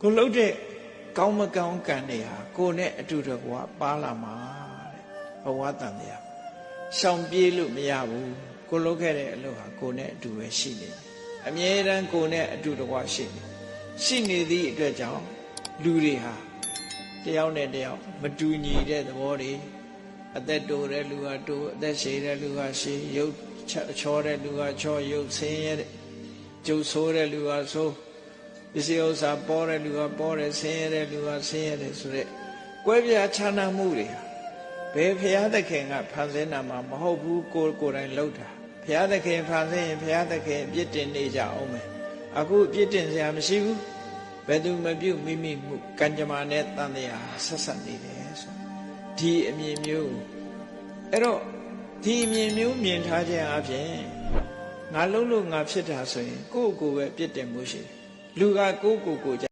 ကိုလှုပ်တဲ့ကောင်းမကောင်းကံတွေဟာကိုနဲ့အတူတကွာပါလာမှာတဲ့ဘဝတန်တရားရှောင်ပြေးလို့မရဘူးကိုလှုပ်ခဲ့တဲ့အလုပ်ဟာကိုနဲ့အတူပဲရှိနေတယ်အမြဲတမ်းကိုနဲ့အတူတကွာရှိနေရှိနေသည့်အတွက်ကြောင့်လူတွေဟာတယောက်နဲ့တယောက်မတူညီတဲ့သဘောတွေအသက်တိုတဲ့လူကတိုးအသက်ရှည်တဲ့လူကရှည်ရုပ်ချောတဲ့လူကချောရုပ်ဆင်းရဲတဲ့ကျုပ်ဆိုးတဲ့လူကဆိုး ပစ္စည်းဥစ္စာပေါ်တဲ့လူကပေါ်တယ်ဆင်းရဲတဲ့လူကဆင်းရဲတယ်ဆိုတဲ့ကွဲပြားခြားနားမှုတွေဟာဘယ်ဖရာသခင်ကဖန်ဆင်းတာမှမဟုတ်ဘူးကိုယ်ကိုယ်တိုင်လှုပ်တာဖရာသခင်ဖန်ဆင်းရင်ဖရာသခင်အပြစ်တင်နေကြအောင်မယ်အခုအပြစ်တင်စရာမရှိဘူးဘယ်သူမပြုတ်မိမိမှုကံကြမ္မာနဲ့တန်တရားဆက်ဆက်နေတယ်ဆိုဒီအမြင်မျိုးအဲ့တော့ဒီအမြင်မျိုးမြင်ထားခြင်းအပြင်ငါလုံးလို့ငါဖြစ်တာဆိုရင်ကိုယ့်ကိုယ်ပဲပြစ်တင်မှုရှိတယ် လူကကိုယ့်ကိုယ်ကိုယ်